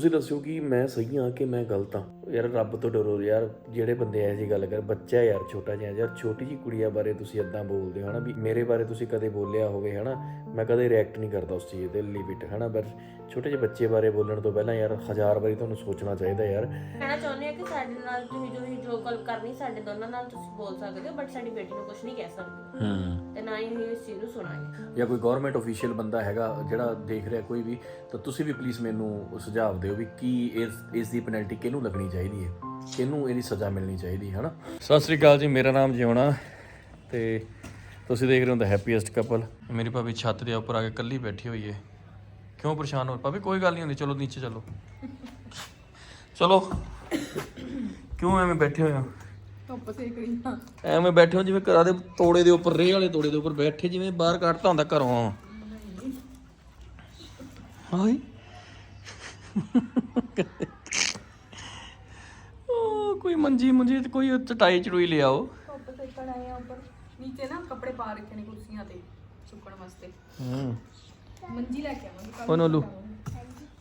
ਤੁਸੀਂ ਦੱਸਿਓ ਕਿ ਮੈਂ ਸਹੀ ਹਾਂ ਕਿ ਮੈਂ ਗਲਤ ਹਾਂ? ਯਾਰ ਰੱਬ ਤੋਂ ਡਰੋ ਯਾਰ ਜਿਹੜੇ ਬੰਦੇ ਐਸੀ ਗੱਲ ਕਰ ਬੱਚਾ ਯਾਰ ਛੋਟਾ ਜਿਹਾ ਯਾਰ ਛੋਟੀ ਜੀ ਕੁੜੀਆਂ ਬਾਰੇ ਤੁਸੀਂ ਇਦਾਂ ਬੋਲਦੇ ਹੋ ਹਨਾ ਵੀ ਮੇਰੇ ਬਾਰੇ ਤੁਸੀਂ ਕਦੇ ਬੋਲਿਆ ਹੋਵੇ ਹਨਾ ਮੈਂ ਕਦੇ ਰਿਐਕਟ ਨਹੀਂ ਕਰਦਾ ਉਸ ਚੀਜ਼ ਦੇ ਲਿਮਿਟ ਹਨਾ ਪਰ ਛੋਟੇ ਜਿਹੇ ਬੱਚੇ ਬਾਰੇ ਬੋਲਣ ਤੋਂ ਪਹਿਲਾਂ ਯਾਰ ਹਜ਼ਾਰ ਵਾਰੀ ਤੁਹਾਨੂੰ ਸੋਚਣਾ ਚਾਹੀਦਾ ਯਾਰ। ਕਹਿਣਾ ਚਾਹੁੰਦੇ ਆ ਕਿ ਸਾਡੇ ਨਾਲ ਤੁਸੀਂ ਜੋ ਹੀ ਜੋ ਗੱਲ ਕਰਨੀ ਸਾਡੇ ਦੋਨਾਂ ਨਾਲ ਤੁਸੀਂ ਬੋਲ ਸਕਦੇ ਹੋ ਬਟ ਸਾਡੀ ਬੇਟੀ ਨੂੰ ਕੁਝ ਨਹੀਂ ਕਹਿ ਸਕਦੇ। ਹੂੰ। ਤੇ ਨਾ ਹੀ ਅਸੀਂ ਇਸ ਚੀਜ਼ ਨੂੰ ਸੁਣਾਂਗੇ। ਜਾਂ ਕੋਈ ਗਵਰਨਮੈਂਟ ਅਫੀਸ਼ੀਅਲ ਬੰਦਾ ਹੈਗਾ ਜਿਹੜਾ ਦੇਖ ਰਿਹਾ ਕੋਈ ਵੀ ਤਾਂ ਤੁਸੀਂ ਵੀ ਪਲੀਜ਼ ਮੈਨੂੰ ਸੁਝਾਅ ਦਿਓ ਵੀ ਕੀ ਇਸ ਇਸ ਦੀ ਪੈਨਲਟੀ ਕਿਹਨੂੰ ਲੱਗਣੀ ਚਾਹੀਦੀ? ਹੈ। ਕਿਹਨੂੰ ਇਹਦੀ ਸਜ਼ਾ ਮਿਲਣੀ ਚਾਹੀਦੀ ਹੈ ਹਨਾ? ਸਤਿ ਸ੍ਰੀ ਅਕਾਲ ਜੀ ਮੇਰਾ ਨਾਮ ਜਿਉਣਾ ਤੇ ਤੁਸੀਂ ਦੇਖ ਰਹੇ ਹੋ ਦਾ ਹੈਪੀਐਸਟ ਕਪਲ ਮੇਰੀ ਭਾਬੀ ਛੱਤ ਦੇ ਉੱਪਰ ਆ ਕੇ ਇਕੱਲੀ ਬੈਠੀ ਹੋਈ ਹੈ ਕਿਉਂ ਪਰੇਸ਼ਾਨ ਹੋ? ਭਾਬੀ ਕੋਈ ਗੱਲ ਨਹੀਂ ਹੁੰਦੀ ਚਲੋ ਨੀਚੇ ਚਲੋ। ਚਲੋ। ਕਿਉਂ ਐਵੇਂ ਬੈਠੇ ਹੋਏ ਹੋ? ਧੁੱਪ ਸੇਕ ਰਹੀ ਹਾਂ ਐਵੇਂ ਬੈਠੇ ਹੋ ਜਿਵੇਂ ਘਰਾਂ ਦੇ ਤੋੜੇ ਦੇ ਉੱਪਰ ਰੇਹ ਵਾਲੇ ਤੋੜੇ ਦੇ ਉੱਪਰ ਬੈਠੇ ਜਿਵੇਂ ਬਾਹਰ ਕੱਢਤਾ ਹੁੰਦਾ ਘਰੋਂ। ਹਾਏ। ਕੋਈ ਮੰਜੀ ਮੁੰਜੀ ਤੇ ਕੋਈ ਚਟਾਈ ਚੜੂਈ ਲਿਆਓ। ਧੁੱਪ ਸੇਕਣ ਆਏ ਆ ਉੱਪਰ। ਨੀਚੇ ਨਾ ਕੱਪੜੇ ਪਾ ਰੱਖੇ ਨੇ ਕੁਰਸੀਆਂ ਤੇ ਸੁੱਕਣ ਵਾਸਤੇ। ਹੂੰ। ਮੰਜੀ ਲੈ ਕੇ ਆਵਾਂਗੇ ਉਹ ਨੋਲੂ।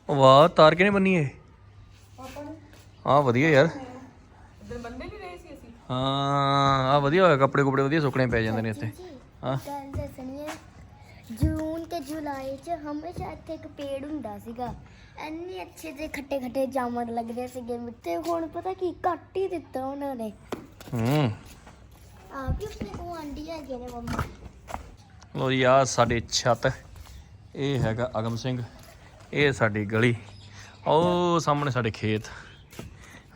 ਵਾਹ ਤਾਰ ਕਿਨੇ ਬੰਨੀ ਏ? ਪਾਪਾ ਨੇ। ਹਾਂ ਵਧੀਆ ਯਾਰ। ਉਧਰ ਬੰਦੇ ਨਹੀਂ ਰਹੇ ਸੀ ਅਸੀਂ? ਹਾਂ ਆ ਵਧੀਆ ਹੋਇਆ ਕੱਪੜੇ ਕੁਪੜੇ ਵਧੀਆ ਸੁੱਕਣੇ ਪੈ ਜਾਂਦੇ ਨੇ ਇੱਥੇ। ਹਾਂ। ਗੱਲ ਦੱਸਣੀ ਹੈ ਜੁਲਾਈ ਚ ਹਮੇਸ਼ਾ ਇੱਥੇ ਇੱਕ ਪੇੜ ਹੁੰਦਾ ਸੀਗਾ। ਇੰਨੇ ਅੱਛੇ ਤੇ ਖੱਟੇ ਖੱਟੇ ਜਾਮਣ ਲੱਗਦੇ ਸੀਗੇ ਤੇ ਹੁਣ ਪਤਾ ਕੀ ਕੱਟ ਹੀ ਦਿੱਤਾ ਉਹਨਾਂ ਨੇ। ਹੂੰ। ਆ ਵੀ ਆਪਣੇ ਕੋ ਆਂਡੀ ਹੈਗੇ ਨੇ ਮੰਮਾ। ਲੋ ਜੀ ਆ ਸਾਡੇ ਛੱਤ ਇਹ ਹੈਗਾ ਅਗਮ ਸਿੰਘ ਇਹ ਸਾਡੀ ਗਲੀ। ਉਹ ਸਾਹਮਣੇ ਸਾਡੇ ਖੇਤ।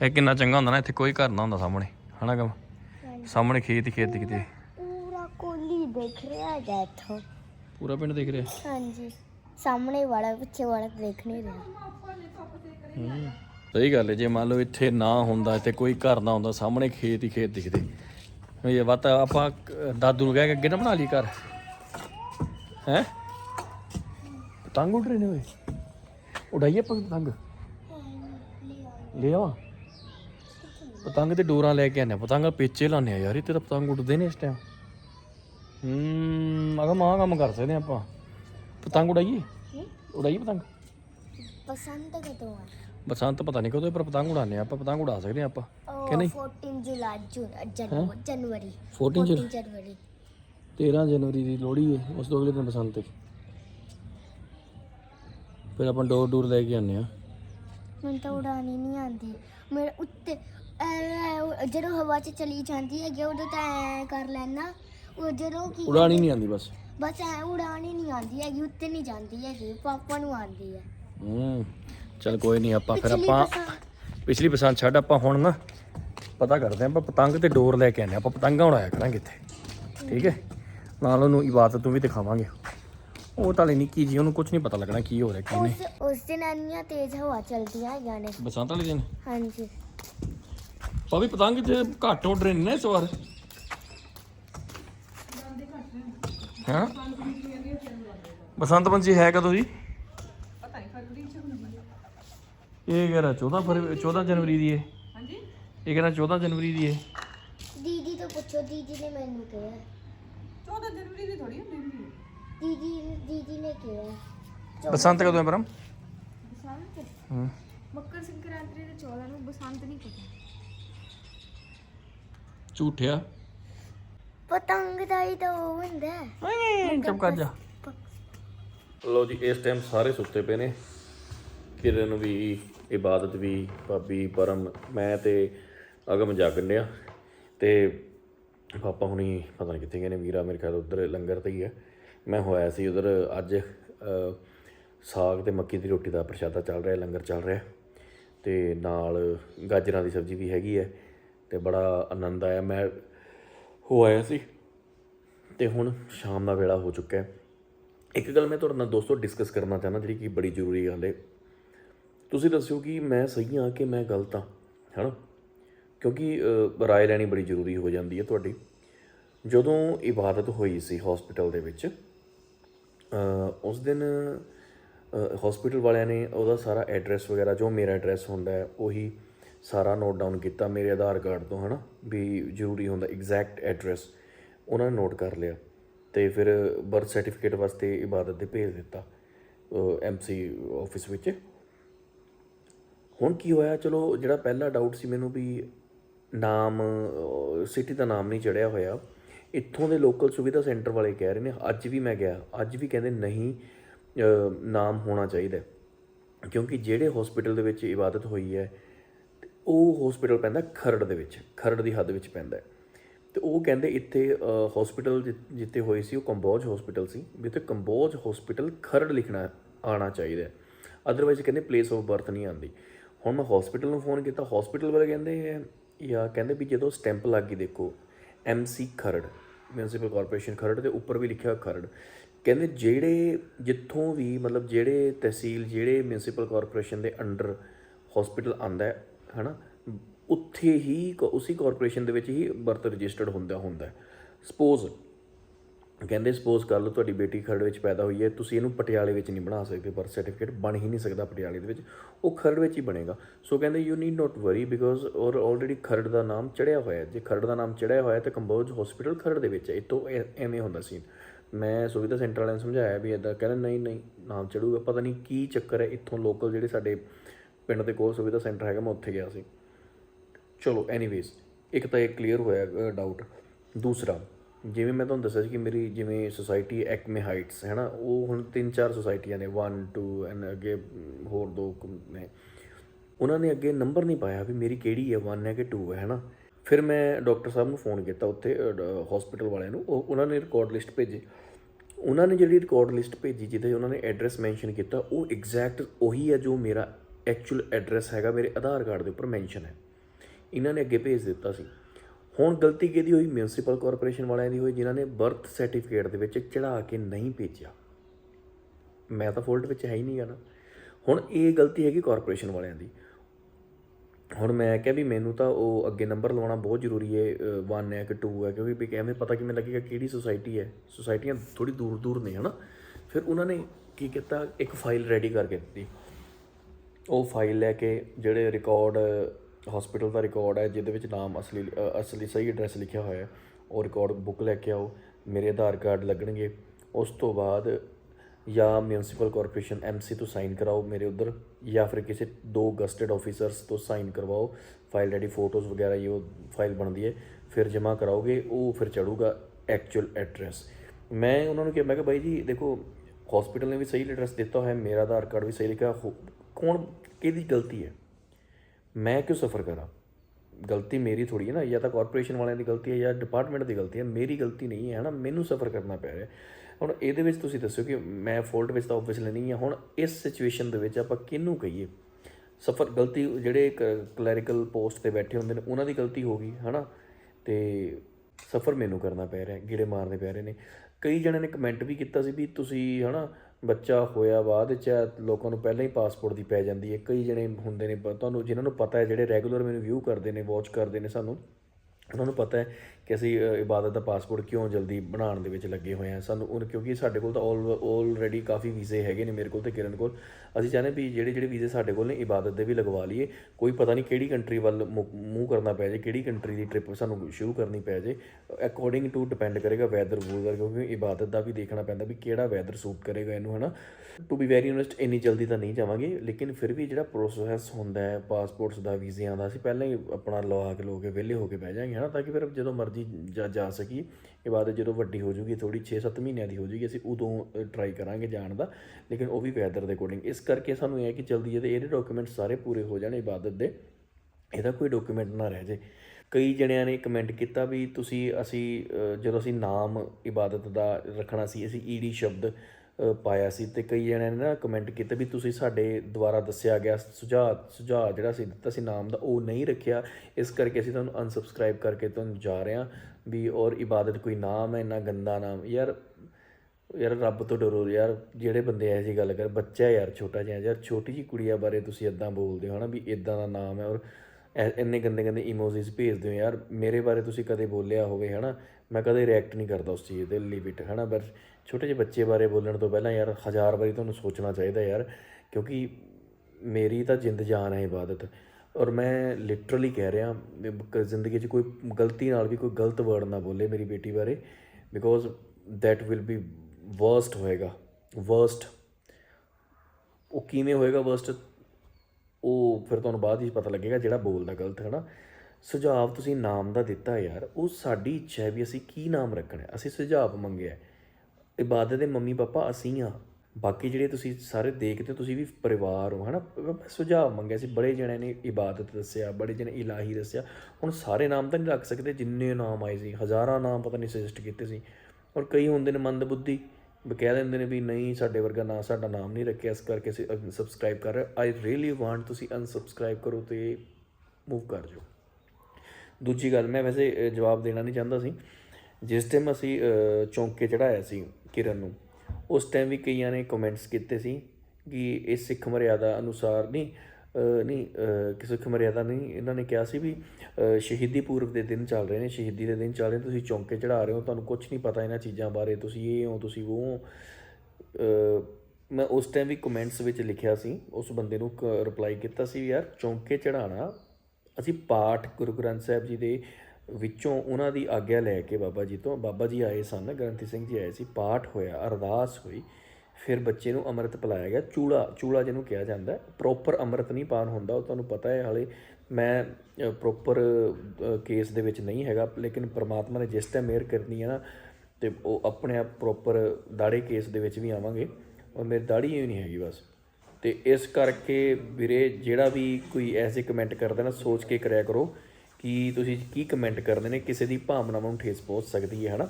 ਇਹ ਕਿੰਨਾ ਚੰਗਾ ਹੁੰਦਾ ਨਾ ਇੱਥੇ ਕੋਈ ਘਰ ਨਾ ਹੁੰਦਾ ਸਾਹਮਣੇ। ਹਨਾ ਅਗਮ? ਸਾਹਮਣੇ ਖੇਤ ਹੀ ਖੇਤ ਦਿਖਦੇ। ਪੂਰਾ ਕੋਲੀ ਦੇਖ ਰਿਹਾ ਇੱਥੋਂ। ਪੂਰਾ ਪਿੰਡ ਦਿਖ ਰਿਹਾ? ਹਾਂਜੀ। ਸਾਹਮਣੇ ਵਾਲਾ ਪਿੱਛੇ ਵਾਲਾ ਦੇਖ ਨਹੀਂ ਰਿਹਾ। ਹੂੰ ਸਹੀ ਗੱਲ ਹੈ ਜੇ ਮੰਨ ਲਓ ਇੱਥੇ ਨਾ ਹੁੰਦਾ ਇੱਥੇ ਕੋਈ ਘਰ ਨਾ ਹੁੰਦਾ ਸਾਹਮਣੇ ਖੇਤ ਹੀ ਖੇਤ ਦਿਖਦੇ। ਇਹ ਵਾਤ ਆਪਾਂ ਕ- ਦਾਦੂ ਨੂੰ ਕਹਿ ਕੇ ਅੱਗੇ ਨਾ ਬਣਾ ਲਈ ਘਰ। ਹੈ? ਪਤੰਗ ਉੱਡ ਰਹੇ ਨੇ ਓਏ। ਉਡਾਈਏ ਆਪਾਂ ਪਤੰਗ ਲੈ ਆਵਾ। ਪਤੰਗ ਤੇ ਡੋਰਾਂ ਲੈ ਕੇ ਆਨੇ ਪਤੰਗ ਪੇਚੇ ਲਾਣੇ ਆ ਯਾਰ ਇੱਥੇ ਤਾਂ ਪਤੰਗ ਉੱਡਦੇ ਨੇ ਇਸ ਟਾਈਮ ਹੂੰ ਮਾਂ ਕੰਮ ਕਰ ਸਕਦੇ ਹਾਂ ਆਪਾਂ। ਪਤੰਗ ਉਡਾਈਏ? ਉਡਾਈਏ ਪਤੰਗ? ਪਸੰਦ ਕਦੋਂ ਆ? ਬਸੰਤ ਪਤਾ ਨਹੀਂ ਕਦੋਂ ਪਰ ਪਤੰਗ ਉਡਾਣੇ ਆਪਾਂ ਪਤੰਗ ਉਡਾ ਸਕਦੇ ਹਾਂ ਆਪਾਂ। ਕਿ ਨਹੀਂ? 14 ਜੁਲਾਈ ਜੂਨ ਜਨਵਰੀ ਜਨਵਰੀ। 14 14 ਜਨ ਜਨਵਰੀ। 13 ਜਨਵਰੀ ਦੀ ਲੋਹੜੀ ਹੈ ਉਸ ਤੋਂ ਅਗਲੇ ਦਿਨ ਬਸੰਤ ਹੈ ਫਿਰ ਆਪਾਂ ਡੋਰ ਡੋਰ ਲੈ ਕੇ ਆਨੇ ਆ ਮੈਨੂੰ ਤਾਂ ਉਡਾਣੀ ਨਹੀਂ ਆਉਂਦੀ। ਮੇਰੇ ਉੱਤੇ ਜਦੋਂ ਹਵਾ 'ਚ ਚਲੀ ਜਾਂਦੀ ਹੈਗੀ ਉਦੋਂ ਤਾਂ ਕਰ ਲੈਣਾ ਉਹ ਜਦੋਂ ਕੀ ਉਡਾਣੀ ਨਹੀਂ ਆਂਦੀ ਬਸ। ਬਸ ਐ ਉਡਾਣੀ ਨਹੀਂ ਆਉਂਦੀ ਹੈਗੀ ਉੱਤੇ ਨਹੀਂ ਜਾਂਦੀ ਹੈਗੀ ਪਾਪਾ ਨੂੰ ਆਉਂਦੀ ਹੈ। ਹੂੰ ਚਲ ਕੋਈ ਨਹੀਂ ਆਪਾਂ ਫਿਰ ਪਿਛਲੀ ਆਪਾਂ ਪਿਛਲੀ ਬਸੰਤ ਛੱਡ ਆਪਾਂ ਹੁਣ ਨਾ ਪਤਾ ਕਰਦੇ ਆਪਾਂ ਪਤੰਗ ਤੇ ਡੋਰ ਲੈ ਕੇ ਆਨੇ ਆਪਾਂ ਪਤੰਗਾਂ ਉਡਾਇਆ ਕਰਾਂਗੇ ਇੱਥੇ। ਠੀਕ ਹੈ? ਨਾਲ ਉਹਨੂੰ ਇਬਾਦਤ ਨੂੰ ਵੀ ਦਿਖਾਵਾਂਗੇ। ਉਹ ਤਾਂ ਨਿੱਕੀ ਜੀ ਉਹਨੂੰ ਕੁਝ ਨਹੀਂ ਪਤਾ ਲੱਗਣਾ ਕੀ ਹੋ ਰਿਹਾ ਕੀ ਨਹੀਂ। ਉਸ ਉਸ ਦਿਨ ਇੰਨੀਆਂ ਤੇਜ਼ ਹਵਾ ਚੱਲਦੀਆਂ ਹੈਗੀਆਂ ਨੇ। ਬਸੰਤ ਵਾਲੇ ਦਿਨ? ਹਾਂਜੀ। ਭਾਵੇਂ ਪਤੰਗ ਤੇ ਘੱਟ ਉੱਡ ਰਹੇ ਨਾ ਇਸ ਵਾਰ। ਹਾਂ? ਬਸੰਤ ਪੰਚੀ ਹੈ ਕਦੋਂ ਜੀ? ਪਤਾ ਨਹੀਂ ਫਰਵਰੀ ਚ ਹੋਣਾ ਇਹ ਕਹਿ ਰਿਹਾ 14 ਫਰਵਰੀ 14 ਜਨਵਰੀ ਦੀ ਹੈ? ਹਾਂਜੀ? ਇਹ ਕਹਿੰਦਾ 14 ਜਨਵਰੀ ਦੀ ਹੈ? ਦੀਦੀ ਤੋਂ ਪੁੱਛੋ ਦੀਦੀ ਨੇ ਮੈਨੂੰ ਕਿਹਾ। 14 ਜਨਵਰੀ ਦੀ ਥੋੜੀ ਹੁੰਦੀ ਹੈ। ਦੀਦੀ ਦੀਦੀ ਨੇ ਕਿਹਾ। ਬਸੰਤ ਕਦੋਂ ਹੈ ਪਰਮ? ਬਸੰਤ? ਹੂੰ। ਮੱਕਰ ਸੰਕ੍ਰਾਂਤੀ ਦੇ 14 ਨੂੰ ਬਸੰਤ ਨਹੀਂ ਪਤਾ। ਝੂਠਿਆ। ਪਤੰਗ ਦਾ ਹੀ ਤਾਂ ਉਹ ਹੁੰਦਾ ਹੈ। ਚੁੱਪ ਕਰ ਜਾ। ਲੋ ਜੀ ਇਸ ਟਾਈਮ ਸਾਰੇ ਸੁੱਤੇ ਪਏ ਨੇ। ਕਿਰਨ ਵੀ ਇਬਾਦਤ ਵੀ ਭਾਬੀ ਪਰਮ ਮੈਂ ਤੇ ਅਗਮ ਜਾਗਣ ਆ ਤੇ ਪਾਪਾ ਹੁਣੀ ਪਤਾ ਨਹੀਂ ਕਿੱਥੇ ਗਏ ਨੇ ਵੀਰਾ ਮੇਰੇ ਖਿਆਲ ਉਧਰ ਲੰਗਰ ਤੇ ਹੀ ਹੈ। ਮੈਂ ਹੋਇਆ ਸੀ ਉਧਰ ਅੱਜ ਅ, ਸਾਗ ਤੇ ਮੱਕੀ ਦੀ ਰੋਟੀ ਦਾ ਪ੍ਰਸ਼ਾਦਾ ਚੱਲ ਰਿਹਾ ਲੰਗਰ ਚੱਲ ਰਿਹਾ। ਤੇ ਨਾਲ ਗਾਜਰਾਂ ਦੀ ਸਬਜ਼ੀ ਵੀ ਹੈਗੀ ਹੈ। ਤੇ ਬੜਾ ਆਨੰਦ ਆਇਆ। ਮੈਂ ਹੋ ਆਇਆ ਸੀ ਤੇ ਹੁਣ ਸ਼ਾਮ ਦਾ ਵੇਲਾ ਹੋ ਚੁੱਕਾ ਹੈ। ਇੱਕ ਗੱਲ ਮੈਂ ਤੁਹਾਡੇ ਨਾਲ ਦੋਸਤੋ ਡਿਸਕਸ ਕਰਨਾ ਚਾਹੁੰਦਾ ਜਿਹੜੀ ਕਿ ਬੜੀ ਜ਼ਰੂਰੀ ਗੱਲ ਹੈ। ਤੁਸੀਂ ਦੱਸਿਓ ਕਿ ਮੈਂ ਸਹੀ ਹਾਂ ਕਿ ਮੈਂ ਗਲਤ ਹਾਂ ਹੈਨਾ? ਕਿਉਂਕਿ ਅ, ਰਾਏ ਲੈਣੀ ਬੜੀ ਜ਼ਰੂਰੀ ਹੋ ਜਾਂਦੀ ਹੈ ਤੁਹਾਡੀ। ਜਦੋਂ ਇਬਾਦਤ ਹੋਈ ਸੀ ਹਸਪੀਟਲ ਦੇ ਵਿੱਚ ਉਸ ਦਿਨ ਹਸਪੀਟਲ ਵਾਲਿਆਂ ਨੇ ਉਹਦਾ ਸਾਰਾ ਐਡਰੈਸ ਵਗੈਰਾ ਜੋ ਮੇਰਾ ਐਡਰੈਸ ਹੁੰਦਾ ਹੈ ਉਹੀ ਸਾਰਾ ਨੋਟ ਡਾਊਨ ਕੀਤਾ ਮੇਰੇ ਆਧਾਰ ਕਾਰਡ ਤੋਂ, ਹਨਾ? ਵੀ ਜ਼ਰੂਰੀ ਹੁੰਦਾ ਐਗਜ਼ੈਕਟ ਐਡਰੈਸ ਉਹਨਾਂ ਨੇ ਨੋਟ ਕਰ ਲਿਆ। ਤੇ ਫਿਰ ਬਰਥ ਸਰਟੀਫਿਕੇਟ ਵਾਸਤੇ ਇਬਾਦਤ ਦੇ ਭੇਜ ਦਿੱਤਾ ਐਮਸੀ ਆਫਿਸ ਵਿੱਚ। ਹੁਣ ਕੀ ਹੋਇਆ? ਚਲੋ, ਜਿਹੜਾ ਪਹਿਲਾ ਡਾਊਟ ਸੀ ਮੈਨੂੰ ਵੀ ਨਾਮ ਸਿਟੀ ਦਾ ਨਾਮ ਨਹੀਂ ਚੜਿਆ ਹੋਇਆ। ਇੱਥੋਂ ਦੇ ਲੋਕਲ ਸੁਵਿਧਾ ਸੈਂਟਰ ਵਾਲੇ ਕਹਿ ਰਹੇ ਨੇ, ਅੱਜ ਵੀ ਮੈਂ ਗਿਆ, ਅੱਜ ਵੀ ਕਹਿੰਦੇ ਨਹੀਂ ਨਾਮ ਹੋਣਾ ਚਾਹੀਦਾ। ਕਿਉਂਕਿ ਜਿਹੜੇ ਹਸਪੀਟਲ ਦੇ ਵਿੱਚ ਇਬਾਦਤ ਹੋਈ ਹੈ ਉਹ ਹਸਪੀਟਲ ਪੈਂਦਾ ਖਰੜ ਦੇ ਵਿੱਚ, ਖਰੜ ਦੀ ਹੱਦ ਵਿੱਚ ਪੈਂਦਾ ਹੈ। ਤੇ ਉਹ ਕਹਿੰਦੇ ਇੱਥੇ ਹਸਪੀਟਲ ਜਿੱਥੇ ਹੋਏ ਸੀ, ਉਹ ਕੰਬੋਜ ਹਸਪੀਟਲ ਸੀ, ਵੀ ਤੇ ਕੰਬੋਜ ਹਸਪੀਟਲ ਖਰੜ ਲਿਖਣਾ ਆਣਾ ਚਾਹੀਦਾ ਅਦਰਵਾਈਜ਼ ਕਹਿੰਦੇ ਪਲੇਸ ਆਫ ਬਰਥ ਨਹੀਂ ਆਂਦੀ ਹੁਣ ਮੈਂ ਹਸਪੀਟਲ ਨੂੰ ਫੋਨ ਕੀਤਾ ਹਸਪੀਟਲ ਵਾਲੇ ਕਹਿੰਦੇ, ਜਾਂ ਕਹਿੰਦੇ ਵੀ ਜਦੋਂ ਸਟੈਂਪ ਲੱਗ ਗਈ ਦੇਖੋ MC Kharar municipal corporation Kharar ਦੇ ਉੱਪਰ ਵੀ ਲਿਖਿਆ ਖਰੜ। ਕਹਿੰਦੇ ਜਿਹੜੇ ਜਿੱਥੋਂ ਵੀ ਮਤਲਬ ਜਿਹੜੇ ਤਹਿਸੀਲ, ਜਿਹੜੇ ਮਿਊਨਿਸਪਲ ਕਾਰਪੋਰੇਸ਼ਨ ਦੇ ਅੰਡਰ ਹਸਪੀਟਲ ਆਂਦਾ ਹੈ ਹਨਾ? ਉੱਥੇ ਹੀ ਕ- ਉਸੇ ਕਾਰਪੋਰੇਸ਼ਨ ਦੇ ਵਿੱਚ ਹੀ ਬਰਥ ਰਜਿਸਟਰਡ ਹੁੰਦਾ ਹੁੰਦਾ ਸਪੋਜ਼ ਕਹਿੰਦੇ ਸਪੋਜ਼ ਕਰ ਲਓ ਤੁਹਾਡੀ ਬੇਟੀ ਖਰੜ ਵਿੱਚ ਪੈਦਾ ਹੋਈ ਹੈ, ਤੁਸੀਂ ਇਹਨੂੰ ਪਟਿਆਲੇ ਵਿੱਚ ਨਹੀਂ ਬਣਾ ਸਕਦੇ ਬਰਥ ਸਰਟੀਫਿਕੇਟ ਬਣ ਹੀ ਨਹੀਂ ਸਕਦਾ ਪਟਿਆਲੇ ਦੇ ਵਿੱਚ, ਉਹ ਖਰੜ ਵਿੱਚ ਹੀ ਬਣੇਗਾ। ਸੋ ਕਹਿੰਦੇ you need not worry because ਔਰ ਆਲਰੇਡੀ ਖਰੜ ਦਾ ਨਾਮ ਚੜਿਆ ਹੋਇਆ ਹੈ। ਜੇ ਖਰੜ ਦਾ ਨਾਮ ਚੜਿਆ ਹੋਇਆ ਹੈ, ਤਾਂ ਕੰਬੋਜ ਹਸਪੀਟਲ ਖਰੜ ਦੇ ਵਿੱਚ ਹੈ। ਇਹ ਐ- ਐਵੇਂ ਹੁੰਦਾ ਸੀ। ਮੈਂ ਸੁਵਿਧਾ ਸੈਂਟਰ ਵਾਲਿਆਂ ਨੂੰ ਸਮਝਾਇਆ ਵੀ ਇਦਾਂ ਕਹਿੰਦਾ ਨਹੀਂ ਨਹੀਂ, ਨਾਮ ਚੜੂਗਾ ਪਤਾ ਨਹੀਂ ਕੀ ਚੱਕਰ ਹੈ, ਇੱਥੋਂ ਲੋਕਲ ਜਿਹੜੇ ਸਾਡੇ ਪਿੰਡ ਦੇ ਕੋਲ ਸੁਵਿਧਾ ਸੈਂਟਰ ਹੈਗਾ, ਮੈਂ ਉੱਥੇ ਗਿਆ ਸੀ। ਚਲੋ ਐਨੀਵੇਜ਼ ਇੱਕ ਤਾਂ ਇਹ ਕਲੀਅਰ ਹੋਇਆ ਡਾਊਟ ਦੂਸਰਾ, ਜਿਵੇਂ ਮੈਂ ਤੁਹਾਨੂੰ ਦੱਸਿਆ ਸੀ ਕਿ ਮੇਰੀ ਜਿਵੇਂ ਸੁਸਾਇਟੀ ਐਕਮੇ ਹਾਈਟਸ ਹੈ ਨਾ ਉਹ ਹੁਣ ਤਿੰਨ ਚਾਰ ਸੁਸਾਇਟੀਆਂ ਨੇ 1 2 ਐਂਡ ਅੱਗੇ ਹੋਰ ਦੋ ਕੁ ਨੇ। ਉਹਨਾਂ ਨੇ ਅੱਗੇ ਨੰਬਰ ਨਹੀਂ ਪਾਇਆ ਵੀ ਮੇਰੀ ਕਿਹੜੀ ਹੈ 1 ਹੈ ਕਿ 2 ਹੈ ਹੈ ਨਾ ਫਿਰ ਮੈਂ ਡਾਕਟਰ ਸਾਹਿਬ ਨੂੰ ਫੋਨ ਕੀਤਾ ਉੱਥੇ ਹਸਪੀਟਲ ਵਾਲਿਆਂ ਨੂੰ, ਉਹ, ਉਹਨਾਂ ਨੇ ਰਿਕਾਰਡ ਲਿਸਟ ਭੇਜੀ। ਉਹਨਾਂ ਨੇ ਜਿਹੜੀ ਰਿਕਾਰਡ ਲਿਸਟ ਭੇਜੀ, ਜਿਹਦੇ ਉਹਨਾਂ ਨੇ ਐਡਰੈਸ ਮੈਂਸ਼ਨ ਕੀਤਾ, ਉਹ ਐਗਜ਼ੈਕਟ ਉਹੀ ਹੈ ਜੋ ਮੇਰਾ ਐਕਚੁਅਲ ਐਡਰੈਸ ਹੈਗਾ ਮੇਰੇ ਆਧਾਰ ਕਾਰਡ ਦੇ ਉੱਪਰ ਮੈਂਸ਼ਨ ਹੈ। ਇਹਨਾਂ ਨੇ ਅੱਗੇ ਭੇਜ ਦਿੱਤਾ ਸੀ। ਹੁਣ ਗਲਤੀ ਕਿਹਦੀ ਹੋਈ? ਮਿਊਨਿਸਪਲ ਕਾਰਪੋਰੇਸ਼ਨ ਵਾਲਿਆਂ ਦੀ ਹੋਈ, ਜਿਨ੍ਹਾਂ ਨੇ ਬਰਥ ਸਰਟੀਫਿਕੇਟ ਦੇ ਵਿੱਚ ਚੜਾ ਕੇ ਨਹੀਂ ਭੇਜਿਆ। ਮੈਂ ਤਾਂ ਫੋਲਟ ਵਿੱਚ ਹੈ ਹੀ ਨਹੀਂ ਗਾ ਨਾ। ਹੁਣ ਇਹ ਗਲਤੀ ਹੈਗੀ ਕਾਰਪੋਰੇਸ਼ਨ ਵਾਲਿਆਂ ਦੀ। ਹੁਣ ਮੈਂ ਕਿਹਾ ਵੀ ਮੈਨੂੰ ਤਾਂ ਉਹ ਅੱਗੇ ਨੰਬਰ ਲਵਾਉਣਾ ਬਹੁਤ ਜ਼ਰੂਰੀ ਹੈ 1 ਹੈ ਕਿ 2 ਹੈ, ਕਿਉਂਕਿ ਵੀ ਐਵੇਂ ਪਤਾ ਕਿਵੇਂ ਲੱਗੇਗਾ ਕਿਹੜੀ ਸੁਸਾਇਟੀ ਹੈ। ਸੁਸਾਇਟੀਆਂ ਥੋੜੀ ਦੂਰ ਦੂਰ ਨੇ ਹਨਾ। ਫਿਰ ਉਹਨਾਂ ਨੇ ਕੀ ਕੀਤਾ? ਇੱਕ ਫਾਈਲ ਰੈਡੀ ਕਰਕੇ ਦਿੱਤੀ। ਉਹ ਫਾਈਲ ਲੈ ਕੇ ਜਿਹੜੇ ਰਿਕਾਰਡ ਹਸਪੀਟਲ ਦਾ ਰਿਕਾਰਡ ਹੈ, ਜਿਹਦੇ ਵਿੱਚ ਨਾਮ ਅਸਲੀ ਅਸਲੀ ਸਹੀ ਐਡਰੈਸ ਲਿਖਿਆ ਹੋਇਆ ਹੈ, ਉਹ ਰਿਕਾਰਡ ਬੁੱਕ ਲੈ ਕੇ ਆਓ, ਮੇਰੇ ਆਧਾਰ ਕਾਰਡ ਲੱਗਣਗੇ। ਉਸ ਤੋਂ ਬਾਅਦ ਜਾਂ ਮਿਊਨਿਸਪਲ ਕਾਰਪੋਰੇਸ਼ਨ ਐਮਸੀ ਤੋਂ ਸਾਈਨ ਕਰਾਓ ਮੇਰੇ ਉਧਰ, ਜਾਂ ਫਿਰ ਕਿਸੇ ਦੋ ਗਸਟਡ ਆਫੀਸਰਸ ਤੋਂ ਸਾਈਨ ਕਰਵਾਓ ਫਾਈਲ ਰੈਡੀ ਫੋਟੋਜ਼ ਵਗੈਰਾ ਇਹ ਉਹ ਫਾਈਲ ਬਣਦੀ ਹੈ, ਫਿਰ ਜਮ੍ਹਾਂ ਕਰਾਓਗੇ, ਉਹ ਫਿਰ ਚੜੂਗਾ ਐਕਚੁਅਲ ਐਡਰੈਸ ਮੈਂ ਉਹਨਾਂ ਨੂੰ ਕਿਹਾ, ਮੈਂ ਕਿਹਾ ਬਾਈ ਜੀ, ਦੇਖੋ ਹਸਪੀਟਲ ਨੇ ਵੀ ਸਹੀ ਐਡਰੈਸ ਦਿੱਤਾ ਹੋਇਆ, ਮੇਰਾ ਆਧਾਰ ਕਾਰਡ ਵੀ ਸਹੀ ਲਿਖਿਆ, ਹੋ- ਕੌਣ ਕਿਹਦੀ ਗਲਤੀ ਹੈ? ਮੈਂ ਕਿਉਂ ਸਫਰ ਕਰਾਂ? ਗਲਤੀ ਮੇਰੀ ਥੋੜੀ ਹੈ ਨਾ, ਜਾਂ ਤਾਂ ਕਾਰਪੋਰੇਸ਼ਨ ਵਾਲਿਆਂ ਦੀ ਗਲਤੀ ਹੈ, ਜਾਂ ਡਿਪਾਰਟਮੈਂਟ ਦੀ ਗਲਤੀ ਹੈ। ਮੇਰੀ ਗਲਤੀ ਨਹੀਂ ਹੈ ਨਾ? ਮੈਨੂੰ ਸਫਰ ਕਰਨਾ ਪੈ ਰਿਹਾ ਹੁਣ ਇਹਦੇ ਵਿੱਚ ਤੁਸੀਂ ਦੱਸੋ ਕਿ ਮੈਂ ਫੋਲਟ ਵਿੱਚ ਤਾਂ ਆਬਵੀਅਸਲੀ ਨਹੀਂ ਹਾਂ। ਹੁਣ ਇਸ ਸਿਚੁਏਸ਼ਨ ਦੇ ਵਿੱਚ ਆਪਾਂ ਕਿਹਨੂੰ ਕਹੀਏ? ਸਫਰ, ਗਲਤੀ ਜਿਹੜੇ ਕਲੈਰੀਕਲ ਪੋਸਟ ਤੇ ਬੈਠੇ ਹੁੰਦੇ ਨੇ, ਉਹਨਾਂ ਦੀ ਗਲਤੀ ਹੋ ਗਈ ਹਨਾ ਤੇ ਸਫਰ ਮੈਨੂੰ ਕਰਨਾ ਪੈ ਰਿਹਾ ਗੇੜੇ ਮਾਰਨੇ ਪੈ ਰਹੇ ਨੇ। ਕਈ ਜਣਿਆਂ ਨੇ ਕਮੈਂਟ ਵੀ ਕੀਤਾ ਸੀ ਵੀ ਤੁਸੀਂ ਹਨਾ ਬੱਚਾ ਹੋਇਆ ਬਾਅਦ ਚ ਹੈ, ਲੋਕਾਂ ਨੂੰ ਪਹਿਲਾਂ ਹੀ ਪਾਸਪੋਰਟ ਦੀ ਪੈ ਜਾਂਦੀ ਹੈ। ਕਈ ਜਣੇ ਹੁੰਦੇ ਨੇ ਪ- ਤੁਹਾਨੂੰ ਜਿਨ੍ਹਾਂ ਨੂੰ ਪਤਾ ਹੈ ਜਿਹੜੇ ਰੈਗੂਲਰ ਮੈਨੂੰ ਵਿਊ ਕਰਦੇ ਨੇ ਵਾਚ ਕਰਦੇ ਨੇ ਸਾਨੂੰ ਉਹਨਾਂ ਨੂੰ ਪਤਾ ਹੈ ਕਿ ਅਸੀਂ ਇਬਾਦਤ ਦਾ ਪਾਸਪੋਰਟ ਕਿਉਂ ਜਲਦੀ ਬਣਾਉਣ ਦੇ ਵਿੱਚ ਲੱਗੇ ਹੋਏ ਹਾਂ? ਸਾਨੂੰ ਉਹ ਕਿਉਂਕਿ ਸਾਡੇ ਕੋਲ ਤਾਂ ਆਲਰੇਡੀ ਕਾਫੀ ਵੀਜ਼ੇ ਹੈਗੇ ਨੇ ਮੇਰੇ ਕੋਲ ਤੇ ਕਿਰਨ ਕੋਲ। ਅਸੀਂ ਚਾਹੁੰਦੇ ਵੀ ਜਿਹੜੇ ਜਿਹੜੇ ਵੀਜ਼ੇ ਸਾਡੇ ਕੋਲ ਨੇ, ਇਬਾਦਤ ਦੇ ਵੀ ਲਗਵਾ ਲਈਏ। ਕੋਈ ਪਤਾ ਨਹੀਂ ਕਿਹੜੀ ਕੰਟਰੀ ਵੱਲ ਮੁ- ਮੂੰਹ ਕਰਨਾ ਪੈ ਜੇ, ਕਿਹੜੀ ਕੰਟਰੀ ਦੀ ਟ੍ਰਿਪ ਸਾਨੂੰ ਸ਼ੁਰੂ ਕਰਨੀ ਪੈ ਜੇ। ਅਕੋਰਡਿੰਗ ਟੂ ਡਿਪੈਂਡ ਕਰੇਗਾ ਵੈਦਰ ਵੂਦਰ ਕਿਉਂਕਿ ਇਬਾਦਤ ਦਾ ਵੀ ਦੇਖਣਾ ਪੈਂਦਾ ਵੀ ਕਿਹੜਾ ਵੈਦਰ ਸੂਟ ਕਰੇਗਾ ਇਹਨੂੰ, ਹਨਾ? ਟੂ ਬੀ ਵੈਰੀ ਓਨੈਸਟ ਇੰਨੀ ਜਲਦੀ ਤਾਂ ਨਹੀਂ ਜਾਵਾਂਗੇ, ਲੇਕਿਨ ਫਿਰ ਵੀ ਜਿਹੜਾ ਪ੍ਰੋਸੈਸ ਹੁੰਦਾ ਹੈ ਪਾਸਪੋਰਟਸ ਦਾ, ਵੀਜ਼ਿਆਂ ਦਾ, ਅਸੀਂ ਪਹਿਲਾਂ ਹੀ ਆਪਣਾ ਲਵਾ ਕੇ ਲੋ ਕੇ ਵਿਹਲੇ ਹੋ ਕੇ ਬਹਿ ਜਾਾਂਗੇ ਹਨਾ? ਤਾਂ ਕਿ ਫਿਰ ਜਦੋਂ ਮਰਜ਼ੀ ਜਾ ਜਾ ਸਕੀਏ ਇਬਾਦਤ ਜਦੋਂ ਵੱਡੀ ਹੋ ਜੂਗੀ ਥੋੜੀ 6-7 ਮਹੀਨਿਆਂ ਦੀ ਹੋ ਜੂਗੀ, ਅਸੀਂ ਉਦੋਂ ਟਰਾਈ ਕਰਾਂਗੇ ਜਾਣ ਦਾ। ਲੇਕਿਨ ਉਹ ਵੀ ਵੈਦਰ ਦੇ ਅਕੋਰਡਿੰਗ ਇਸ ਕਰਕੇ ਸਾਨੂੰ ਇਹ ਹੈ ਕਿ ਜਲਦੀ ਜਲਦੀ ਇਹਦੇ ਡਾਕੂਮੈਂਟ ਸਾਰੇ ਪੂਰੇ ਹੋ ਜਾਣ ਇਬਾਦਤ ਦੇ। ਇਹਦਾ ਕੋਈ ਡਾਕੂਮੈਂਟ ਨਾ ਰਹਿ ਜੇ। ਕਈ ਜਣਿਆਂ ਨੇ ਕਮੈਂਟ ਕੀਤਾ ਵੀ ਤੁਸੀਂ, ਅਸੀਂ ਜਦੋਂ ਅਸੀਂ ਨਾਮ ਇਬਾਦਤ ਦਾ ਰੱਖਣਾ ਸੀ, ਅਸੀਂ ਈਡੀ ਸ਼ਬਦ ਪਾਇਆ ਸੀ ਤੇ ਕਈ ਜਣਿਆਂ ਨੇ ਨਾ ਕਮੈਂਟ ਕੀਤੇ ਵੀ ਤੁਸੀਂ ਸਾਡੇ ਦੁਆਰਾ ਦੱਸਿਆ ਗਿਆ ਸੁਝਾਅ ਸੁਝਾਅ ਜਿਹੜਾ ਸੀ ਦਿੱਤਾ ਸੀ ਨਾਮ ਦਾ, ਉਹ ਨਹੀਂ ਰੱਖਿਆ। ਇਸ ਕਰਕੇ ਅਸੀਂ ਤੁਹਾਨੂੰ ਅਨਸਬਸਕ੍ਰਾਈਬ ਕਰਕੇ ਤੁਹਾਨੂੰ ਜਾ ਰਹੇ ਹਾਂ ਵੀ ਔਰ ਇਬਾਦਤ ਕੋਈ ਨਾਮ ਹੈ, ਇੰਨਾ ਗੰਦਾ ਨਾਮ। ਯਾਰ ਯਾਰ ਰੱਬ ਤੋਂ ਡਰੋ ਯਾਰ, ਜਿਹੜੇ ਬੰਦੇ ਐ ਜੀ ਗੱਲ ਕਰ, ਬੱਚਾ ਯਾਰ, ਛੋਟਾ ਜਿਹਾ ਯਾਰ, ਛੋਟੀ ਜੀ ਕੁੜੀਆਂ ਬਾਰੇ ਤੁਸੀਂ ਇਦਾਂ ਬੋਲਦੇ ਹੋ ਨਾ ਵੀ ਇਦਾਂ ਦਾ ਨਾਮ ਹੈ ਔਰ ਐ- ਇੰਨੇ ਗੰਦੇ ਗੰਦੇ ਇਮੋਜੀਜ਼ ਭੇਜਦੇ ਹੋ ਯਾਰ। ਮੇਰੇ ਬਾਰੇ ਤੁਸੀਂ ਕਦੇ ਬੋਲਿਆ ਹੋਵੇ ਹਨਾ, ਮੈਂ ਕਦੇ ਰਿਐਕਟ ਨਹੀਂ ਕਰਦਾ ਉਸ ਚੀਜ਼ ਦੇ ਲੀਵ ਇਟ ਹਨਾ। ਬਸ ਛੋਟੇ ਜਿਹੇ ਬੱਚੇ ਬਾਰੇ ਬੋਲਣ ਤੋਂ ਪਹਿਲਾਂ ਯਾਰ ਹਜ਼ਾਰ ਵਾਰੀ ਤੁਹਾਨੂੰ ਸੋਚਣਾ ਚਾਹੀਦਾ ਯਾਰ, ਕਿਉਂਕਿ ਮੇਰੀ ਤਾਂ ਜਿੰਦ ਜਾਨ ਹੈ ਇਬਾਦਤ। ਔਰ ਮੈਂ ਲਿਟਰਲੀ ਕਹਿ ਰਿਹਾ ਜ਼ਿੰਦਗੀ 'ਚ ਕੋਈ ਗਲਤੀ ਨਾਲ ਵੀ ਕੋਈ ਗਲਤ ਵਰਡ ਨਾ ਬੋਲੇ ਮੇਰੀ ਬੇਟੀ ਬਾਰੇ because that will be worst ਹੋਏਗਾ। ਵਰਸਟ ਉਹ ਕਿਵੇਂ ਹੋਏਗਾ ਵਰਸਟ ਉਹ ਫਿਰ ਤੁਹਾਨੂੰ ਬਾਅਦ ਹੀ ਪਤਾ ਲੱਗੇਗਾ ਜਿਹੜਾ ਬੋਲਦਾ ਗਲਤ ਹੈ ਨਾ ਸੁਝਾਅ ਤੁਸੀਂ ਨਾਮ ਦਾ ਦਿੱਤਾ ਯਾਰ, ਉਹ ਸਾਡੀ ਇੱਛਾ ਹੈ ਵੀ ਅਸੀਂ ਕੀ ਨਾਮ ਰੱਖਣਾ ਅਸੀਂ ਸੁਝਾਅ ਮੰਗਿਆ ਇਬਾਦਤ ਦੇ ਮੰਮੀ ਪਾਪਾ ਅਸੀਂ ਆ ਬਾਕੀ ਜਿਹੜੇ ਤੁਸੀਂ ਸਾਰੇ ਦੇਖਦੇ ਹੋ, ਤੁਸੀਂ ਵੀ ਪਰਿਵਾਰ ਹੋ, ਹਨਾ? ਮੈਂ ਸੁਝਾਅ ਮੰਗਿਆ ਸੀ, ਬੜੇ ਜਣਿਆਂ ਨੇ ਇਬਾਦਤ ਦੱਸਿਆ, ਬੜੇ ਜਣੇ ਇਲਾਹੀ ਦੱਸਿਆ। ਹੁਣ ਸਾਰੇ ਨਾਮ ਤਾਂ ਨਹੀਂ ਰੱਖ ਸਕਦੇ ਜਿੰਨੇ ਨਾਮ ਆਏ ਸੀ, ਹਜ਼ਾਰਾਂ ਨਾਮ ਪਤਾ ਨਹੀਂ ਸੁਜੈਸਟ ਕੀਤੇ ਸੀ। ਔਰ ਕਈ ਹੁੰਦੇ ਨੇ ਮੰਦ ਬੁੱਧੀ ਕਹਿ ਦਿੰਦੇ ਨੇ ਵੀ ਨਹੀਂ, ਸਾਡੇ ਵਰਗਾ ਨਾ, ਸਾਡਾ ਨਾਮ ਨਹੀਂ ਰੱਖਿਆ, ਇਸ ਕਰਕੇ ਅਸੀਂ ਸਬਸਕ੍ਰਾਈਬ ਕਰ ਰਹੇ ਆਈ ਰੀਲੀ ਵਾਂਟ ਤੁਸੀਂ ਅਨਸਬਸਕ੍ਰਾਈਬ ਕਰੋ ਤੇ ਮੂਵ ਕਰ ਜਾਓ। ਦੂਜੀ ਗੱਲ, ਮੈਂ ਵੈਸੇ ਜਵਾਬ ਦੇਣਾ ਨਹੀਂ ਚਾਹੁੰਦਾ ਸੀ। ਜਿਸ ਟਾਈਮ ਅਸੀਂ ਚੌਂਕੇ ਚੜਾਇਆ ਸੀ ਕਿਰਨ ਨੂੰ। ਉਸ ਟਾਈਮ ਵੀ ਕਈਆਂ ਨੇ ਕਮੈਂਟਸ ਕੀਤੇ ਸੀ ਕਿ ਇਹ ਸਿੱਖ ਮਰਿਆਦਾ ਅਨੁਸਾਰ ਨਹੀਂ ਨਹੀਂ ਅ, ਸਿੱਖ ਮਰਿਆਦਾ ਨਹੀਂ ਇਹਨਾਂ ਨੇ ਕਿਹਾ ਸੀ ਵੀ ਸ਼ਹੀਦੀ ਪੂਰਵ ਦੇ ਦਿਨ ਚੱਲ ਰਹੇ ਨੇ ਸ਼ਹੀਦੀ ਦੇ ਦਿਨ ਚੱਲ ਰਹੇ ਤੁਸੀਂ ਚੌਂਕੇ ਚੜਾ ਰਹੇ ਹੋ ਤੁਹਾਨੂੰ ਕੁਝ ਨਹੀਂ ਪਤਾ ਇਹਨਾਂ ਚੀਜ਼ਾਂ ਬਾਰੇ ਤੁਸੀਂ ਇਹ ਹੋ ਤੁਸੀਂ ਉਹ ਹੋ। ਮੈਂ ਉਸ ਟਾਈਮ ਵੀ ਕਮੈਂਟਸ ਵਿੱਚ ਲਿਖਿਆ ਸੀ ਉਸ ਬੰਦੇ ਨੂੰ ਰਿਪਲਾਈ ਕੀਤਾ ਸੀ ਵੀ ਯਾਰ ਚੌਂਕੇ ਚੜਾਣਾ ਅਸੀਂ ਪਾਠ ਗੁਰੂ ਗ੍ਰੰਥ ਸਾਹਿਬ ਜੀ ਦੇ ਵਿੱਚੋਂ ਉਹਨਾਂ ਦੀ ਆਗਿਆ ਲੈ ਕੇ ਬਾਬਾ ਜੀ ਤੋਂ, ਬਾਬਾ ਜੀ ਆਏ ਸਨ, ਗ੍ਰੰਥੀ ਸਿੰਘ ਜੀ ਆਏ ਸੀ, ਪਾਠ ਹੋਇਆ, ਅਰਦਾਸ ਹੋਈ, ਫਿਰ ਬੱਚੇ ਨੂੰ ਅੰਮ੍ਰਿਤ ਪਿਲਾਇਆ ਗਿਆ, ਚੂੜਾ ਚੂੜਾ ਜਿਹਨੂੰ ਕਿਹਾ ਜਾਂਦਾ ਪ੍ਰੋਪਰ ਅੰਮ੍ਰਿਤ ਨਹੀਂ ਪਾਨ ਹੁੰਦਾ, ਉਹ ਤੁਹਾਨੂੰ ਪਤਾ ਹੈ, ਹਾਲੇ ਮੈਂ ਪ੍ਰੋਪਰ ਕੇਸ ਦੇ ਵਿੱਚ ਨਹੀਂ ਹੈਗਾ, ਲੇਕਿਨ ਪ੍ਰਮਾਤਮਾ ਨੇ ਜਿਸ ਟਾਈਮ ਮਿਹਰ ਕਰਨੀ ਹੈ ਨਾ, ਤੇ ਉਹ ਆਪਣੇ ਆਪ ਪ੍ਰੋਪਰ ਦਾੜੇ ਕੇਸ ਦੇ ਵਿੱਚ ਵੀ ਆਵਾਂਗੇ, ਔਰ ਮੇਰੀ ਦਾੜੀ ਹੀ ਨਹੀਂ ਹੈਗੀ ਬਸ। ਤੇ ਇਸ ਕਰਕੇ ਵੀਰੇ, ਜਿਹੜਾ ਵੀ ਕੋਈ ਐਸੇ ਕਮੈਂਟ ਕਰਦਾ ਨਾ, ਸੋਚ ਕੇ ਕਰਿਆ ਕਰੋ ਕਿ ਤੁਸੀਂ ਕੀ ਕਮੈਂਟ ਕਰਦੇ ਨੇ? ਕਿਸੇ ਦੀ ਭਾਵਨਾਵਾਂ ਨੂੰ ਠੇਸ ਪਹੁੰਚ ਸਕਦੀ ਹੈ ਹਨਾ?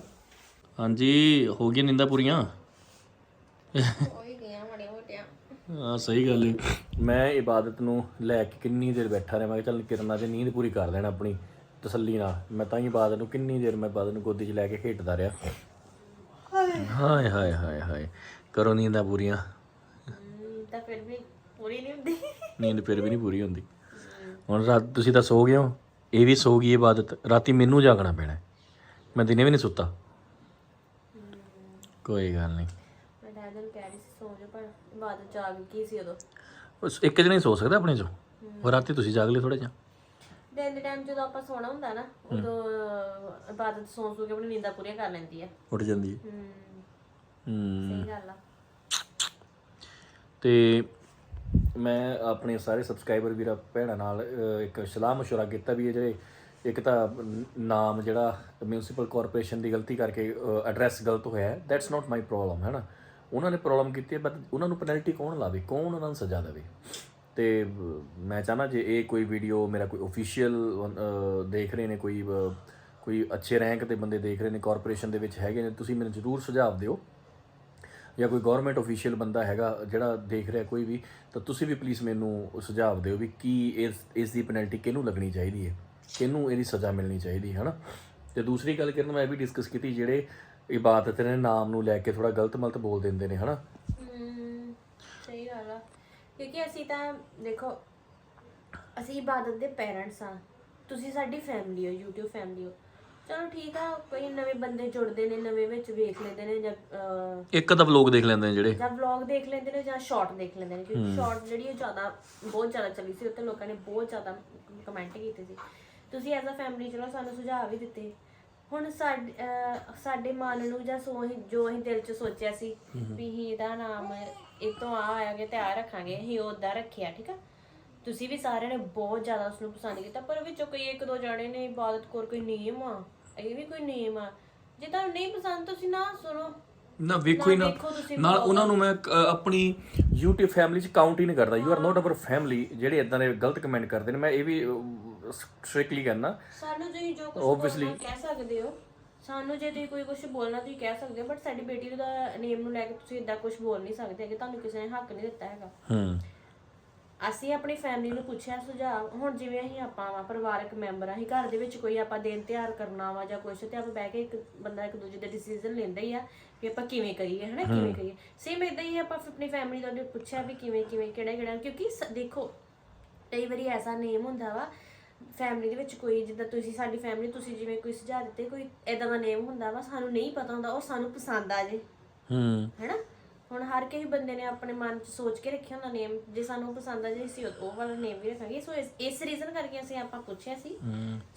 ਹਾਂਜੀ ਹੋ ਗਈਆਂ ਨਿੰਦਾ ਪੂਰੀਆਂ? ਹੋਈ ਗਿਆ ਮੜੇ ਮੋਟਿਆ। ਹਾਂ ਸਹੀ ਗੱਲ ਹੈ ਮੈਂ ਇਬਾਦਤ ਨੂੰ ਲੈ ਕੇ ਕਿੰਨੀ ਦੇਰ ਬੈਠਾ ਰਿਹਾ ਮੈਂ ਕਿਹਾ ਚੱਲ ਕਿਰਨਾਂ ਤੇ ਨੀਂਦ ਪੂਰੀ ਕਰ ਲੈਣਾ ਆਪਣੀ ਤਸੱਲੀ ਨਾਲ। ਮੈਂ ਤਾਂ ਹੀ ਇਬਾਦਤ ਨੂੰ ਕਿੰਨੀ ਦੇਰ ਮੈਂ ਇਬਾਦਤ ਨੂੰ ਗੋਦੀ 'ਚ ਲੈ ਕੇ ਖੇਡਦਾ ਰਿਹਾ। ਹਾਏ ਹਾਏ ਹਾਏ ਹਾਏ। ਕਰੋ ਨੀਂਦਾਂ ਪੂਰੀਆਂ। ਤਾਂ ਫਿਰ ਵੀ ਪੂਰੀ ਨਹੀਂ ਹੁੰਦੀ। ਨੀਂਦ ਫਿਰ ਵੀ ਨਹੀਂ ਪੂਰੀ ਹੁੰਦੀ। ਹੁਣ ਰਾਤ ਤੁਸੀਂ ਤਾਂ ਸੋ ਗਏ ਹੋ। ਇਹ ਵੀ ਸੋ ਗਈ ਇਬਾਦਤ ਰਾਤੀ ਮੈਨੂੰ ਜਾਗਣਾ ਪੈਣਾ। ਮੈਂ ਦਿਨੇ ਵੀ ਨਹੀਂ ਸੁੱਤਾ। ਕੋਈ ਗੱਲ ਨਹੀਂ। ਮੈਂ ਡੈਡੀ ਨੂੰ ਕਹਿ ਰਹੀ ਸੀ ਸੌ ਜਾ ਪਰ ਬਾਅਦ ਜਾਗ ਕੀ ਸੀ ਉਦੋਂ। ਉਸ ਇੱਕ ਜਣਾ ਹੀ ਸੋ ਸਕਦਾ ਆਪਣੇ ਚੋਂ? ਉਹ ਰਾਤੀ ਤੁਸੀਂ ਜਾਗ ਲਿਓ ਥੋੜਾ ਜਿਹਾ। ਦਿਨ ਦੇ ਟਾਈਮ ਜਦੋਂ ਆਪਾਂ ਸੋਣਾ ਹੁੰਦਾ ਨਾ ਉਦੋਂ ਇਬਾਦਤ ਸੌਂ ਸੌ ਕੇ ਆਪਣੀ ਨੀਂਦਾਂ ਪੂਰੀਆਂ ਕਰ ਲੈਂਦੀ ਹੈ ਉੱਠ ਜਾਂਦੀ ਹੈ। ਹਮ ਹੂੰ। ਸਹੀ ਗੱਲ ਆ। ਤੇ ਮੈਂ ਆਪਣੇ ਸਾਰੇ ਸਬਸਕ੍ਰਾਈਬਰ ਵੀਰਾਂ ਭੈਣਾਂ ਨਾਲ ਇੱਕ ਸਲਾਹ ਮਸ਼ਵਰਾ ਕੀਤਾ ਵੀ ਇਹ ਜਿਹੜੇ, ਇੱਕ ਤਾਂ ਨਾਮ ਜਿਹੜਾ ਮਿਊਨਿਸਪਲ ਕਾਰਪੋਰੇਸ਼ਨ ਦੀ ਗਲਤੀ ਕਰਕੇ ਐਡਰੈਸ ਗਲਤ ਹੋਇਆ ਹੈ ਦੈਟਸ ਨਾਟ ਮਾਈ ਪ੍ਰੋਬਲਮ ਹੈ ਨਾ? ਉਹਨਾਂ ਨੇ ਪ੍ਰੋਬਲਮ ਕੀਤੀ ਹੈ ਬਟ ਉਹਨਾਂ ਨੂੰ ਪੈਨਲਟੀ ਕੌਣ ਲਾਵੇ? ਕੌਣ ਉਹਨਾਂ ਨੂੰ ਸਜ਼ਾ ਦੇਵੇ? ਤੇ ਮੈਂ ਚਾਹਨਾ ਜੇ ਇਹ ਕੋਈ ਵੀਡੀਓ ਮੇਰਾ ਕੋਈ ਅਫੀਸ਼ੀਅਲ ਦੇਖ ਰਹੇ ਨੇ, ਕੋਈ ਕੋਈ ਅੱਛੇ ਰੈਂਕ ਦੇ ਬੰਦੇ ਦੇਖ ਰਹੇ ਨੇ ਕਾਰਪੋਰੇਸ਼ਨ ਦੇ ਵਿੱਚ ਹੈਗੇ ਨੇ, ਤੁਸੀਂ ਮੈਨੂੰ ਜ਼ਰੂਰ ਸੁਝਾਅ ਦਿਓ। ਜਾਂ ਕੋਈ ਗਵਰਨਮੈਂਟ ਅਫੀਸ਼ੀਅਲ ਬੰਦਾ ਹੈਗਾ ਜਿਹੜਾ ਦੇਖ ਰਿਹਾ ਕੋਈ ਵੀ, ਤਾਂ ਤੁਸੀਂ ਵੀ ਪਲੀਜ਼ ਮੈਨੂੰ ਸੁਝਾਅ ਦਿਓ ਵੀ ਕੀ ਇਸ ਇਸ ਦੀ ਪੈਨਲਟੀ ਕਿਹਨੂੰ ਲੱਗਣੀ ਚਾਹੀਦੀ ਹੈ? ਕਿਹਨੂੰ ਇਹਦੀ ਸਜ਼ਾ ਮਿਲਣੀ ਚਾਹੀਦੀ ਹੈ, ਹਨਾ? ਤੇ ਦੂਸਰੀ ਗੱਲ ਕਰਨ, ਮੈਂ ਇਹ ਵੀ ਡਿਸਕਸ ਕੀਤੀ ਜਿਹੜੇ ਇਬਾਦਤ ਨੇ ਨਾਮ ਨੂੰ ਲੈ ਕੇ ਥੋੜਾ ਗਲਤ ਮਲਤ ਬੋਲ ਦਿੰਦੇ ਨੇ, ਹਨਾ? ਸਹੀ ਗੱਲ ਆ। ਕਿਉਂਕਿ ਅਸੀਂ ਤਾਂ ਦੇਖੋ, ਅਸੀਂ ਇਬਾਦਤ ਦੇ ਪੈਰੈਂਟਸ ਆ ਤੁਸੀਂ ਸਾਡੀ ਫੈਮਿਲੀ ਹੋ, YouTube ਫੈਮਿਲੀ ਹੋ। ਚਲੋ ਠੀਕ ਆ ਕੋਈ ਨਵੇਂ ਬੰਦੇ ਜੁੜਦੇ ਨੇ ਨਵੇਂ ਵਿੱਚ ਵੇਖ ਲੈਂਦੇ ਨੇ ਜਾਂ ਅਹ, ਇੱਕ ਤਾਂ ਵਲੋਗ ਦੇਖ ਲੈਂਦੇ ਨੇ ਜਿਹੜੇ। ਜਾਂ ਵਲੌਗ ਦੇਖ ਲੈਂਦੇ ਨੇ ਜਾਂ ਸ਼ਾਰਟ ਦੇਖ ਲੈਂਦੇ ਨੇ ਕਿਉਂਕਿ ਸ਼ਾਰਟ ਜਿਹੜੀ ਉਹ ਜ਼ਿਆਦਾ ਬਹੁਤ ਜ਼ਿਆਦਾ ਚੱਲੀ ਸੀ ਉੱਤੇ ਲੋਕਾਂ ਨੇ ਬਹੁਤ ਜ਼ਿਆਦਾ ਕਮੈਂਟ ਕੀਤੇ ਸੀ। ਤੁਸੀਂ ਐਜ਼ ਅ ਫੈਮਿਲੀ ਚਲੋ ਸਾਨੂੰ ਸੁਝਾਅ ਵੀ ਦਿੱਤੇ। ਹੁਣ ਸਾਡੇ ਅਹ ਸਾਡੇ ਮਨ ਨੂੰ ਜਾਂ ਸੋ ਅਸੀਂ ਜੋ ਅਸੀਂ ਦਿਲ 'ਚ ਸੋਚਿਆ ਸੀ ਵੀ ਹੀ ਇਹਦਾ ਨਾਮ ਇਹ ਤੋਂ ਆ ਆਇਆਗੇ ਤੇ ਆ ਰੱਖਾਂਗੇ ਅਸੀਂ ਉਹਦਾ ਰੱਖਿਆ ਠੀਕ ਆ? ਤੁਸੀਂ ਵੀ ਸਾਰਿਆਂ ਨੇ ਬਹੁਤ ਜ਼ਿਆਦਾ ਉਸ ਨੂੰ ਪਸੰਦ ਕੀਤਾ ਪਰ ਵਿੱਚੋਂ ਕੋਈ ਇੱਕ ਦੋ ਜਾਣੇ ਨੇ ਇਬਾਦਤ ਕੋਰ ਕੋਈ ਨੇਮ ਆ ਇਹ ਵੀ ਕੋਈ ਨੇਮ ਆ। ਜੇ ਤੁਹਾਨੂੰ ਨਹੀਂ ਪਸੰਦ ਤੁਸੀਂ ਨਾ ਸੁਣੋ। ਨਾ ਵੇਖੋ ਹੀ ਨਾ ਨਾਲ ਉਹਨਾਂ ਨੂੰ ਮੈਂ ਆਪਣੀ YouTube ਫੈਮਿਲੀ ਚ ਕਾਊਂਟ ਹੀ ਨਹੀਂ ਕਰਦਾ। You are not our family ਜਿਹੜੇ ਇਦਾਂ ਦੇ ਗਲਤ ਕਮੈਂਟ ਕਰਦੇ ਨੇ। ਮੈਂ ਇਹ ਵੀ ਸਟ੍ਰਿਕਟਲੀ ਕਹਿੰਦਾ। ਸਾਨੂੰ ਤੁਸੀਂ ਜੋ ਕੁਝ. ਬੋਲਣਾ ਕਹਿ ਸਕਦੇ ਹੋ। ਸਾਨੂੰ ਜੇ ਤੁਸੀਂ ਕੋਈ ਕੁਝ ਬੋਲਣਾ ਤੁਸੀਂ ਕਹਿ ਸਕਦੇ ਹੋ। ਬਟ ਸਾਡੀ ਬੇਟੀ ਦਾ ਨੇਮ ਨੂੰ ਲੈ ਕੇ ਤੁਸੀਂ ਇਦਾਂ ਕੁਝ ਬੋਲ ਨਹੀਂ ਸਕਦੇ ਕਿ ਤੁਹਾਨੂੰ ਕਿਸੇ ਨੇ ਹੱਕ ਨਹੀਂ ਦਿੱਤਾ ਹੈਗਾ। ਹੂੰ। ਅਸੀਂ ਆਪਣੀ ਫੈਮਿਲੀ ਨੂੰ ਪੁੱਛਿਆ ਸੁਝਾਅ ਹੁਣ ਜਿਵੇਂ ਅਸੀਂ ਆਪਾਂ ਵਾ ਪਰਿਵਾਰਕ ਮੈਂਬਰ ਆ ਅਸੀਂ ਘਰ ਦੇ ਵਿੱਚ ਕੋਈ ਆਪਾਂ ਦਿਨ ਤਿਉਹਾਰ ਕਰਨਾ ਵਾ ਜਾਂ ਕੁਝ ਤੇ ਆਪਾਂ ਬਹਿ ਕੇ ਇੱਕ ਬੰਦਾ ਇੱਕ ਦੂਜੇ ਦੇ ਡਿਸੀਜਨ ਲੈਂਦਾ ਹੀ ਆ ਕਿ ਆਪਾਂ ਕਿਵੇਂ ਕਰੀਏ ਹਨਾ ਕਿਵੇਂ ਕਰੀਏ। ਸੇਮ ਇਦਾਂ ਹੀ ਆਪਾਂ ਆਪਣੀ ਫੈਮਿਲੀ ਦਾ ਪੁੱਛਿਆ ਵੀ ਕਿਵੇਂ ਕਿਵੇਂ ਕਿਹੜਾ ਕਿਹੜਾ ਕਿਉਂਕਿ ਸ- ਦੇਖੋ ਕਈ ਵਾਰੀ ਐਸਾ ਨੇਮ ਹੁੰਦਾ ਵਾ ਫੈਮਿਲੀ ਦੇ ਵਿੱਚ ਕੋਈ ਜਿੱਦਾਂ ਤੁਸੀਂ ਸਾਡੀ ਫੈਮਿਲੀ ਤੁਸੀਂ ਜਿਵੇਂ ਕੋਈ ਸੁਝਾਅ ਦਿੱਤੇ ਕੋਈ ਇਦਾਂ ਦਾ ਨੇਮ ਹੁੰਦਾ ਵਾ ਸਾਨੂੰ ਨਹੀਂ ਪਤਾ ਹੁੰਦਾ ਉਹ ਸਾਨੂੰ ਪਸੰਦ ਆ ਜੇ। ਹੂੰ। ਹੈਨਾ? ਹੁਣ ਹਰ ਕਿਸੇ ਬੰਦੇ ਨੇ ਆਪਣੇ ਮਨ 'ਚ ਸੋਚ ਕੇ ਰੱਖਿਆ ਹੁੰਦਾ ਨੇਮ ਜੇ ਸਾਨੂੰ ਪਸੰਦ ਆ ਜੇ ਅਸੀਂ ਉਹ ਉਹ ਵਾਲਾ ਨੇਮ ਵੀ ਰੱਖਾਂਗੇ। ਸੋ ਇਸ- ਇਸ ਰੀਜ਼ਨ ਕਰਕੇ ਅਸੀਂ ਆਪਾਂ ਪੁੱਛਿਆ ਸੀ।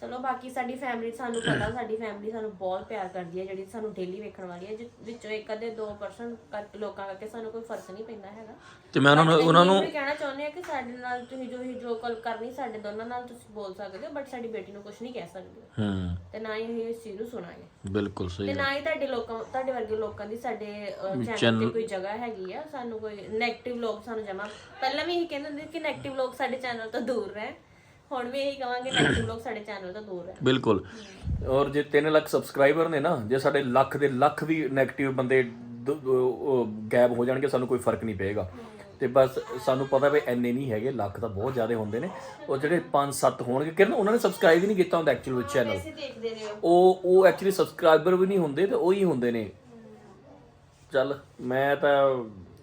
ਚਲੋ ਬਾਕੀ ਸਾਡੀ ਫੈਮਿਲੀ ਸਾਨੂੰ ਪਤਾ ਸਾਡੀ ਫੈਮਿਲੀ ਸਾਨੂੰ ਬਹੁਤ ਪਿਆਰ ਕਰਦੀ ਹੈ ਜਿਹੜੀ ਸਾਨੂੰ ਡੇਲੀ ਵੇਖਣ ਵਾਲੀ ਹੈ ਜਿ- ਵਿੱਚੋਂ ਇੱਕ ਅੱਧੇ 2% ਲੋਕਾਂ ਕਰਕੇ ਸਾਨੂੰ ਕੋਈ ਫ਼ਰਕ ਨਹੀਂ ਪੈਂਦਾ ਹੈਗਾ। ਤੇ ਮੈਂ ਉਹਨਾਂ ਨੂੰ ਉਹਨਾਂ ਨੂੰ ਵੀ ਕਹਿਣਾ ਚਾਹੁੰਦੇ ਆ ਕਿ ਸਾਡੇ ਨਾਲ ਤੁਸੀਂ ਜੋ ਹੀ ਜੋ ਕਾਲ ਕਰਨੀ ਸਾਡੇ ਦੋਨਾਂ ਨਾਲ ਤੁਸੀਂ ਬੋਲ ਸਕਦੇ ਹੋ ਬਟ ਸਾਡੀ ਬੇਟੀ ਨੂੰ ਕੁਝ ਨਹੀਂ ਕਹਿ ਸਕਦੇ। ਹੋ। ਹੂੰ ਤੇ ਨਾ ਹੀ ਅਸੀਂ ਇਸ ਚੀਜ਼ ਨੂੰ ਸੁਣਾਂਗੇ। ਬਿਲਕੁਲ ਸਹੀ ਤੇ ਨਾ ਹੀ ਤੁਹਾਡੇ ਲੋਕਾਂ ਤੁਹਾਡੇ ਵਰਗੇ ਲੋਕਾਂ ਦੀ ਸਾਡੇ ਚੈਨਲ ਤੇ ਕੋਈ ਜਗ੍ਹਾ ਜਗ੍ਹਾ ਹੈਗੀ ਆ ਸਾਨੂੰ ਕੋਈ 네ਗੇਟਿਵ ਲੋਕ ਸਾਨੂੰ ਜਮਾ ਪਹਿਲਾਂ ਵੀ ਇਹ ਕਹਿੰਦੇ ਹੁੰਦੇ ਕਿ 네ਗੇਟਿਵ ਲੋਕ ਸਾਡੇ ਚੈਨਲ ਤੋਂ ਦੂਰ ਰਹਿ ਹੁਣ ਵੀ ਇਹੀ ਕਵਾਂਗੇ 네ਗੇਟਿਵ ਲੋਕ ਸਾਡੇ ਚੈਨਲ ਤੋਂ ਦੂਰ ਰਹਿ ਬਿਲਕੁਲ। ਔਰ ਜੇ 3 ਲੱਖ ਸਬਸਕ੍ਰਾਈਬਰ ਨੇ ਨਾ ਜੇ ਸਾਡੇ ਲੱਖ ਦੇ ਲੱਖ ਵੀ 네ਗੇਟਿਵ ਬੰਦੇ ਗਾਇਬ ਹੋ ਜਾਣਗੇ ਸਾਨੂੰ ਕੋਈ ਫ਼ਰਕ ਨਹੀਂ ਪਏਗਾ। ਤੇ ਬਸ ਸਾਨੂੰ ਪਤਾ ਵੀ ਐਨੇ ਨਹੀਂ ਹੈਗੇ ਲੱਖ ਤਾਂ ਬਹੁਤ ਜ਼ਿਆਦਾ ਹੁੰਦੇ ਨੇ। ਉਹ ਜਿਹੜੇ 5-7 ਹੋਣਗੇ ਕਿਰਨ ਉਹਨਾਂ ਨੇ ਸਬਸਕ੍ਰਾਈਬ ਹੀ ਨਹੀਂ ਕੀਤਾ ਹੁੰਦਾ ਐਕਚੁਅਲ ਵਿੱਚ ਚੈਨਲ ਉਹ ਉਹ ਐਕਚੁਅਲੀ ਸਬਸਕ੍ਰਾਈਬਰ ਵੀ ਨਹੀਂ ਹੁੰਦੇ ਤੇ ਉਹੀ ਹੁੰਦੇ ਨੇ। ਚੱਲ, ਮੈਂ ਤਾਂ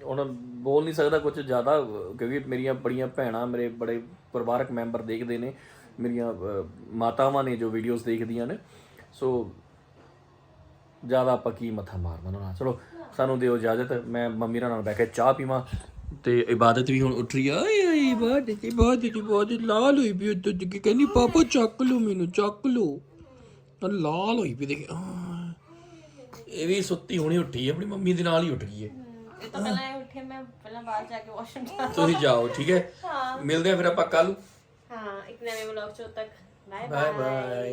ਹੁਣ ਬੋਲ ਨਹੀਂ ਸਕਦਾ ਕੁਝ ਜ਼ਿਆਦਾ, ਕਿਉਂਕਿ ਮੇਰੀਆਂ ਬੜੀਆਂ ਭੈਣਾਂ, ਮੇਰੇ ਬੜੇ ਪਰਿਵਾਰਕ ਮੈਂਬਰ ਦੇਖਦੇ ਨੇ, ਮੇਰੀਆਂ ਮਾਤਾਵਾਂ ਨੇ ਜੋ ਵੀਡੀਓਜ਼ ਦੇਖਦੀਆਂ ਨੇ। ਸੋ ਜ਼ਿਆਦਾ ਆਪਾਂ ਕੀ ਮੱਥਾ ਮਾਰਨਾ ਉਹਨਾਂ ਨਾਲ? ਚਲੋ, ਸਾਨੂੰ ਦਿਓ ਇਜਾਜ਼ਤ, ਮੈਂ ਮੰਮੀ ਨਾਲ ਬਹਿ ਕੇ ਚਾਹ ਪੀਵਾਂ। ਤੇ ਇਬਾਦਤ ਵੀ ਹੁਣ ਉੱਠ ਰਹੀ ਆ। ਏ ਏ ਇਬਾਦਤ ਇਬਾਦਤ ਇਬਾਦਤ, ਲਾਲ ਹੋਈ ਵੀ ਉੱਤੇ ਕਿ ਕਹਿੰਦੀ, ਪਾਪਾ, ਚੱਕ ਲਓ ਮੈਨੂੰ, ਚੱਕ ਲਓ। ਲਾਲ ਹੋਈ ਵੀ ਦੇਖ। ਇਹ ਵੀ ਸੁੱਤੀ ਹੁਣੀ ਉੱਠੀ ਹੈ ਆਪਣੀ ਮੰਮੀ ਦੇ ਨਾਲ ਹੀ ਉੱਠ ਗਈ ਹੈ। ਇਹ ਤਾਂ ਪਹਿਲਾਂ ਇਹ ਉੱਠੇ ਮੈਂ ਪਹਿਲਾਂ ਬਾਹਰ ਜਾ ਕੇ ਵਾਸ਼ਰੂਮ ਜਾ ਤੁਸੀਂ ਜਾਓ ਠੀਕ ਹੈ? ਮਿਲਦੇ ਆ ਫਿਰ ਆਪਾਂ ਕੱਲ ਹਾਂ ਇੱਕ ਨਵੇਂ ਵਲੌਗ ਚ ਉਦ ਤੱਕ। Bye bye bye